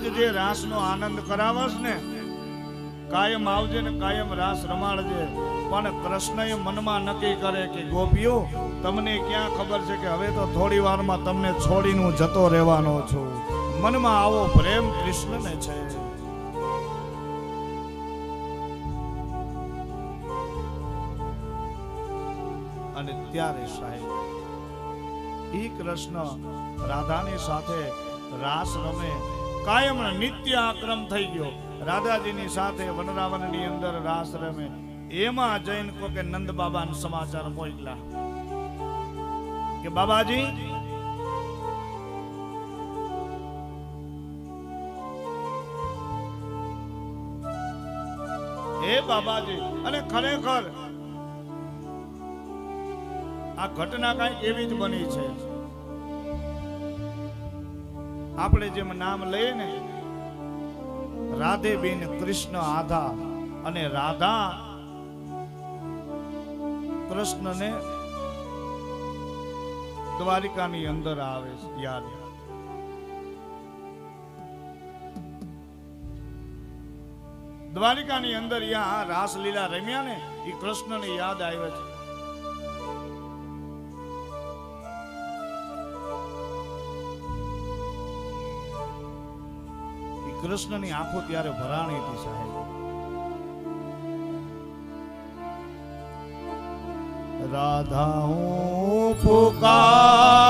આજ જે રાસનો આનંદ કરાવસ ને, કાયમ આવજે ને કાયમ રાસ રમાડજે. પણ કૃષ્ણએ મનમાં નક્કી કરે કે, ગોપીઓ, તમને ક્યાં ખબર છે કે હવે તો થોડી વારમાં તમને છોડીને હું જતો રહેવાનો છું. મનમાં આવો પ્રેમ કૃષ્ણને છે. અને ત્યારે સાહેબ, ઈ કૃષ્ણ રાધાની સાથે રાસ રમે કાયમ નિત્ય આક્રમ થઈ ગયો. રાધાજીની સાથે વનરાવનની અંદર રાસ રમે. એમાં જૈન કો કે નંદ બાબાને સમાચાર મોકલા કે બાબાજી, હે બાબાજી, અને ખરેખર આ ઘટના કઈ એવી જ બની છે. આપણે જેમ નામ લઈએ ને રાધે બેન કૃષ્ણ આધા અને રાધા કૃષ્ણને દ્વારિકાની અંદર આવે છે, યાદ. દ્વારિકાની અંદર યા રાસલીલા રમ્યા ને એ કૃષ્ણને યાદ આવ્યો છે. કૃષ્ણની આંખો ત્યારે ભરાણી હતી સાહેબ. રાધા હું પુકારું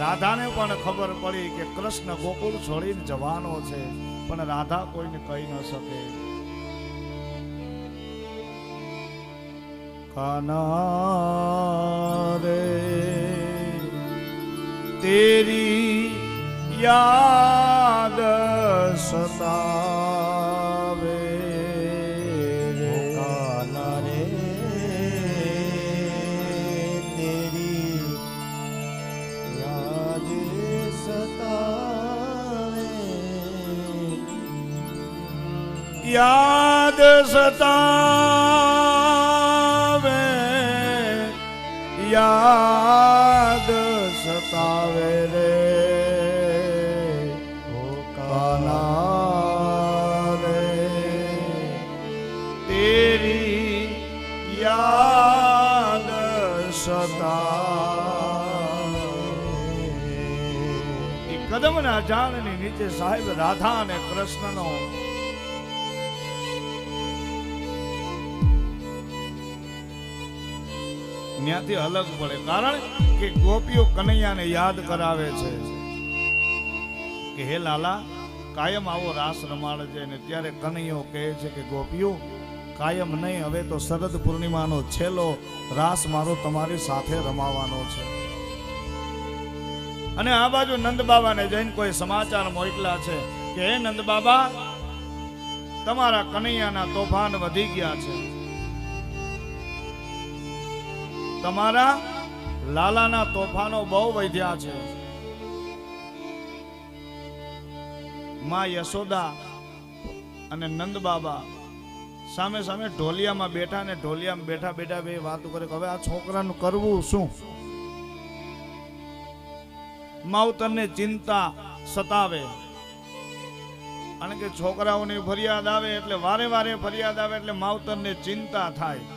રાધાને પણ ખબર પડી કે કૃષ્ણ ગોકુળ છોડીને જવાનો છે, પણ રાધા કોઈને કહી ન શકે. કાના રે તેરી યાદ સતાવે યાદ સતાવે યાદ સતાવે રે. ઓ કાના રે. તેરી યાદ સતાવે. કદમના જાણની નીચે સાહેબ રાધા અને કૃષ્ણનો ત્યાંથી અલગ પડે. કારણ કે ગોપીઓ કનૈયાને યાદ કરાવે છે. કે હે લાલા, કાયમ આવો રાસ રમાડજે ને ત્યારે કનૈયો કહે છે કે, ગોપીઓ, કાયમ નહીં, હવે તો શરદ પૂર્ણિમાનો છેલ્લો રાસ મારો તમારી સાથે રમાવાનો છે. અને આ બાજુ નંદ બાબાને જઈને કોઈ સમાચાર મોકલા છે કે, હે નંદ બાબા, તમારા કનૈયાના તોફાન વધી ગયા છે. તમારા લાલાના તોફાનો બહુ વધ્યા છે. માં યશોદા અને નંદ બાબા સામે સામે ઢોલિયામાં બેઠા ને ઢોલિયામાં બેઠા બેઠા બે વાતો કરે હવે આ છોકરાનું કરવું શું? માવતરને ચિંતા સતાવે. અને કે છોકરાઓની ફરિયાદ આવે એટલે વારે વારે ફરિયાદ આવે એટલે માવતરને ચિંતા થાય.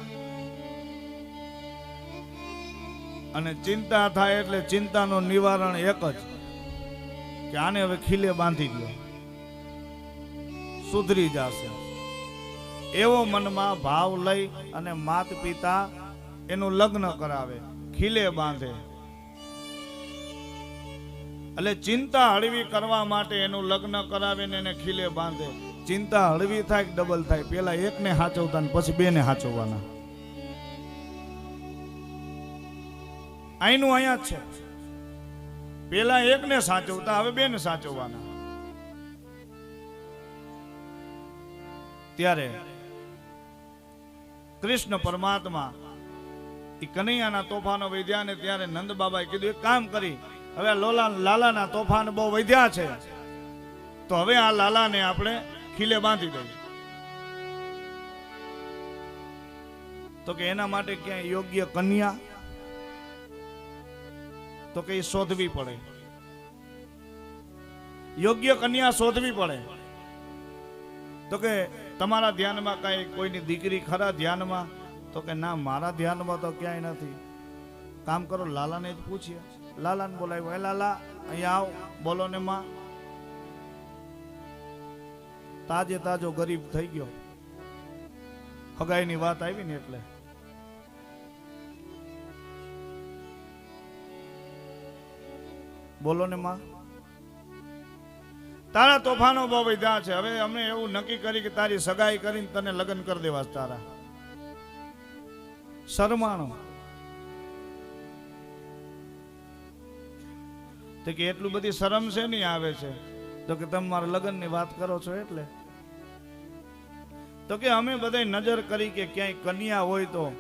અને ચિંતા થાય એટલે ચિંતાનું નિવારણ એક જ, કે આને હવે ખીલે બાંધી દો. સુધરી જશે. એવો મનમાં ભાવ લઈ અને માત પિતા એનું લગ્ન કરાવે, ખીલે બાંધે. એટલે ચિંતા હળવી કરવા માટે એનું લગ્ન કરાવીને એને ખીલે બાંધે. ચિંતા હળવી થાય ડબલ થાય? પેલા એકને હાચવતા ને પછી બેને હાચવવાના. અહીંનું અહીંયા જ છે. પેલા એકને સાચવતા, હવે બેને સાચવવાના. ત્યારે કૃષ્ણ પરમાત્મા એ કનૈયાના તોફાનો વૈધ્યા ને ત્યારે નંદ બાબાએ કીધું, એક કામ કરી, હવે લોલા લાલાના તોફાન બહુ વૈધ્યા છે. તો હવે આ લાલાને આપણે ખીલે બાંધી દઈએ. તો કે એના માટે ક્યાંય યોગ્ય કન્યા તો કે એ શોધવી પડે. યોગ્ય કન્યા શોધવી પડે. તો કે તમારા ધ્યાનમાં કઈ કોઈની દીકરી ખરા ધ્યાનમાં? તો કે ના, મારા ધ્યાનમાં તો ક્યાંય નથી. કામ કરો, લાલાને જ પૂછીએ. લાલાને બોલાવ્યો, એ લાલા, અહીંયા આવ, બોલો ને માં. તાજે તાજો ગરીબ થઈ ગયો. હગાઈની વાત આવી ને એટલે. બોલો ને માં. તારા તોફાનો બહુ વધ્યા છે. હવે અમે એવું નક્કી કરી કે તારી સગાઈ કરીને તને લગ્ન કરી દેવા તારા. શરમાણો. તો કે એટલું બધી શરમ છે નહીં આવે છે? તો કે તમે મારા લગ્નની વાત કરો છો એટલે. તો કે અમે બધા નજર કરી કે ક્યાંય કન્યા હોય તો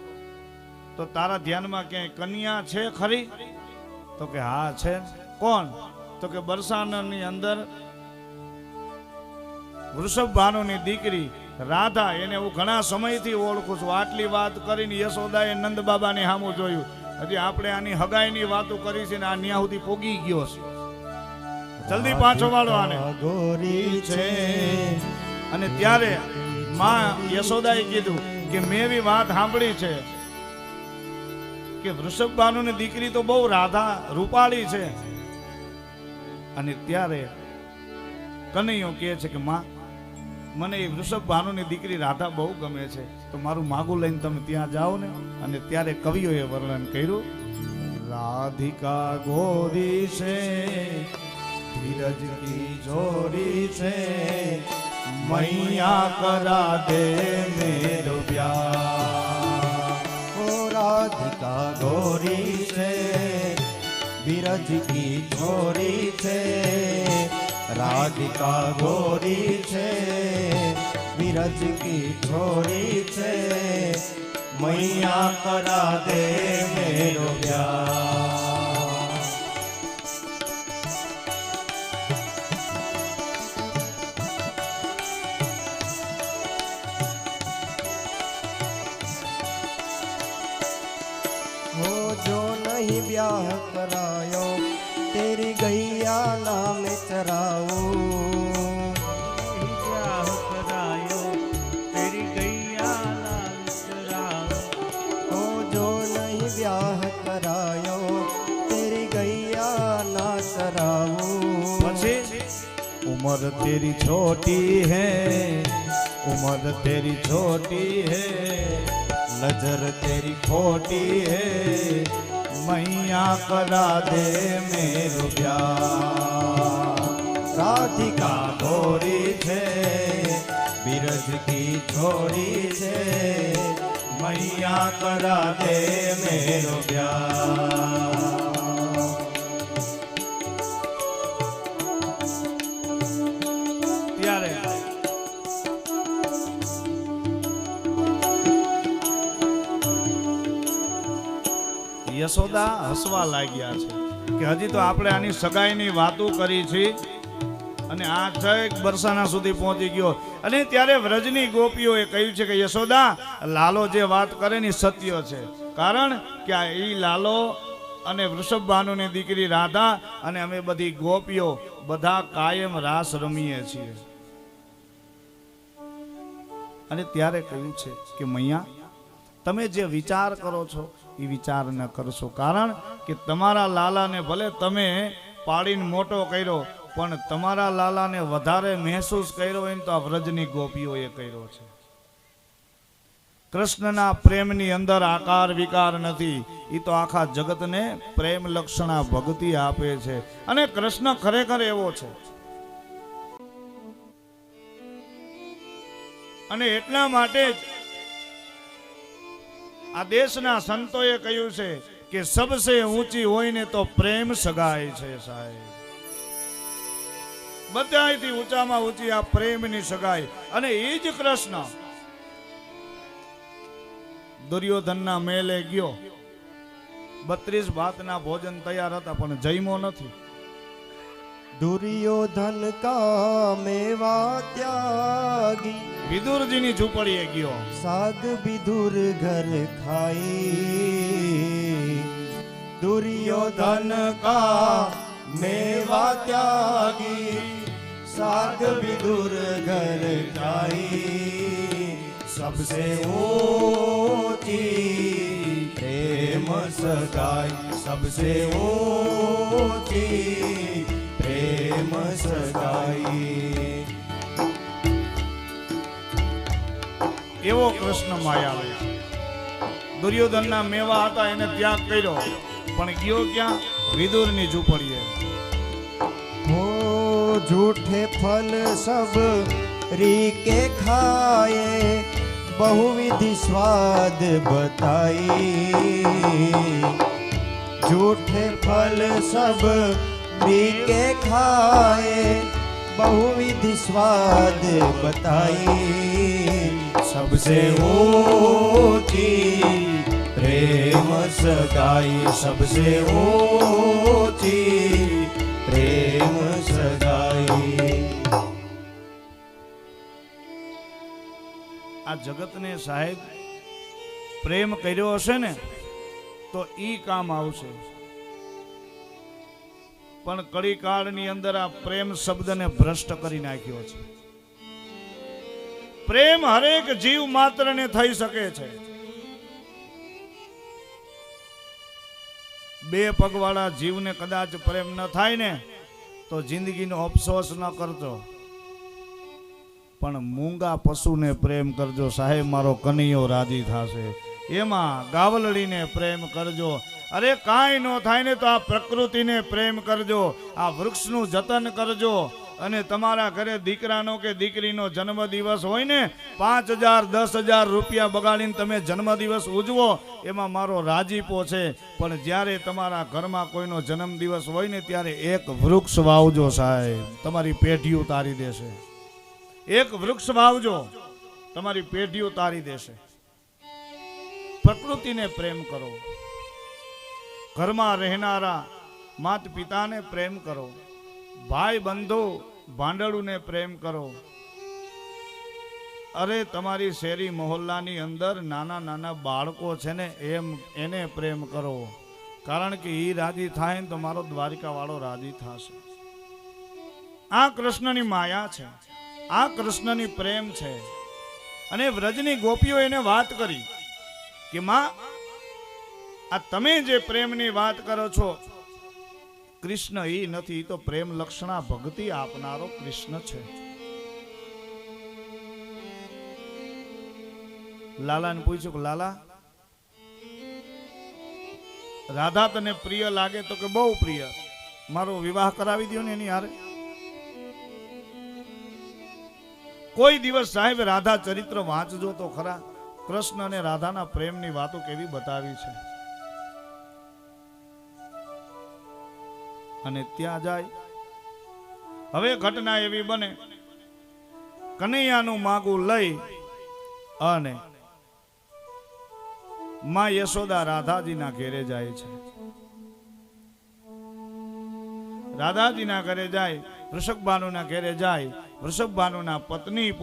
તો તારા ધ્યાનમાં ક્યાંય કન્યા છે ખરી? તો કે હા, છે. કોણ? તો કે બરસાનાની અંદર વૃષભ ભાનુની દીકરી રાધા એને હું ઘણા સમયથી ઓળખું છું. આટલી વાત કરીને યશોદાએ નંદ બાબાને સામું જોયું. હજી આપણે આની હગાઈની વાતો કરી છે ને આ ન્યા સુધી પોગી ગયો છે. જલ્દી પાછો વાળો આને. છે. અને ત્યારે માં યશોદાએ કીધું કે મેં એવી વાત સાંભળી છે કે વૃષભ ભાનુની દીકરી તો બહુ રાધા રૂપાળી છે. અને ત્યારે કનૈયો કહે છે કે, માં, મને એ વૃષભ ભાનુની દીકરી રાધા બહુ ગમે છે. તો મારું માગું લઈને તમે ત્યાં જાઓ ને. અને ત્યારે કવિઓએ વર્ણન કર્યું, રાધિકા ગોરી છે, ધીરજ કી જોડી છે, મૈયા કરા દે મેરો પ્યાર. રાધિકા ગોરી છે વિરજ કી છોરી છે, રાધિકા ગોરી છે બિરજ કી છોરી છે, મૈયા કરા દે મેરો પ્યાર उम्र तेरी छोटी है, उम्र तेरी छोटी है, नज़र तेरी खोटी है, मैया करा दे मेरु राधिका थोड़ी थे बिरज की थोड़ी थे मैया करा दे मेरु प्यार। યશોદા હસવા લાગ્યા છે. કે હજી તો આપણે આની સગાઈની વાતો કરી છે અને આ છેક બરસાના સુધી પહોંચી ગયો. અને ત્યારે વ્રજની ગોપીઓએ કહ્યું છે કે યશોદા, લાલો જે વાત કરે ને સત્ય છે. કારણ કે આ એ લાલો અને વૃષભ ભાનુની દીકરી રાધા અને અમે બધી ગોપીઓ બધા કાયમ રાસ રમીએ છીએ. અને ત્યારે કહ્યું છે કે મૈયા, તમે જે વિચાર કરો છો એ વિચાર ન કરશો. કારણ કે તમારા લાલાને ભલે તમે પાડીને મોટો કર્યો, પણ તમારા લાલાને વધારે મહેસૂસ કર્યો હોય તો આ વ્રજની ગોપીઓએ કર્યો છે. કૃષ્ણના પ્રેમની અંદર આકાર વિકાર નથી. એ તો આખા જગતને પ્રેમ લક્ષણા ભક્તિ આપે છે. અને કૃષ્ણ ખરેખર એવો છે. અને એટલા માટે જ આ દેશના સંતોએ કહ્યું છે કે સબસે ઊંચી હોય ને તો પ્રેમ સગાય છે સાહેબ. બધાયથી ઊંચામાં ઊંચી આ પ્રેમની સગાઈ. અને એ જ કૃષ્ણ દુર્યોધનના મેલે ગયો. બત્રીસ ભાતના ભોજન તૈયાર હતા, પણ જઈમો નથી. દુર્યોધન કા મેવા ત્યાગી વિદુરજીની ઝૂંપડીએ ગયો સાગ વિદુર ઘર ખાઈ દુર્યોધન કા મેવા ત્યાગી સાગ વિદુર ઘર ખાઈ सबसे ऊंची प्रेम सगाई सबसे ऊंची સદાયે એવો કૃષ્ણ માયા દુર્યોધનના મેવા હતા, એને ત્યાગ કર્યો. પણ ગયો ક્યાં? વિદુરની ઝૂંપડીએ. હો, જૂઠે ફલ સબ રીકે ખાયે બહુવિધિ સ્વાદ બતાઈ. જૂઠે ફલ સબ બીકે ખાએ બહુવિધ સ્વાદ બતાઈ. સબસે ઊંચી પ્રેમ સગાઈ. સબસે ઊંચી પ્રેમ સગાઈ. આ જગતને સાહેબ પ્રેમ કર્યો હશે ને, તો ઈ કામ આવશે. પણ કડીકાળની અંદર આ પ્રેમ શબ્દને ભ્રષ્ટ કરી નાખ્યો છે. પ્રેમ હરેક જીવ માત્રને થઈ શકે છે. બે પગવાળા જીવને કદાચ પ્રેમ ન થાય ને, તો જિંદગીનો અફસોસ ન કરજો પણ મૂંગા પશુને પ્રેમ કરજો. સાહેબ, મારો કનૈયો રાજી થશે. એમાં ગાવલડીને પ્રેમ કરજો. અરે કાંઈ ન થાય ને તો આ પ્રકૃતિને પ્રેમ કરજો, આ વૃક્ષનું જતન કરજો. અને તમારા ઘરે દીકરાનો કે દીકરીનો જન્મદિવસ હોય ને, પાંચ હજાર, દસ હજાર રૂપિયા બગાડીને તમે જન્મદિવસ ઉજવો, એમાં મારો રાજીપો છે. પણ જ્યારે તમારા ઘરમાં કોઈનો જન્મદિવસ હોય ને, ત્યારે એક વૃક્ષ વાવજો સાહેબ. તમારી પેઢી ઉતારી દેશે. એક વૃક્ષ વાવજો, તમારી પેઢીઓ તારી દેશે. પ્રકૃતિને પ્રેમ કરો. ઘરમાં રહેનારા માત પિતાને પ્રેમ કરો. ભાઈ બંધો ભાંડળુને પ્રેમ કરો. અરે, તમારી શેરી મહોલ્લાની અંદર નાના નાના બાળકો છે ને, એમ, એને પ્રેમ કરો. કારણ કે એ રાજી થાય ને તો મારો દ્વારિકા વાળો રાજી થશે. આ કૃષ્ણની માયા છે. આ કૃષ્ણની પ્રેમ છે. અને વ્રજની ગોપીઓ એને વાત કરી કે, માં આ તમે જે પ્રેમની વાત કરો છો, કૃષ્ણ એ નથી, તો પ્રેમ લક્ષણા ભક્તિ આપનારો કૃષ્ણ છે. લાલાને પૂછ્યું કે, લાલા, રાધા તને પ્રિય લાગે તો કે બહુ પ્રિય? મારો વિવાહ કરાવી દો ને એની હારે. કોઈ દિવસ સાહેબ રાધા ચરિત્ર વાંચજો તો ખરા. કૃષ્ણ અને રાધાના પ્રેમની વાતો કેવી બતાવી છે. અને ત્યાં જાય. હવે ઘટના એવી બને. કનૈયાનું માગું લઈ અને માં યશોદા રાધાજીના ઘેરે જાય છે. રાધાજીના ઘરે જાય વૃષભ ભાનુના ઘેરે જાય વૃષભ ભાનુના પત્ની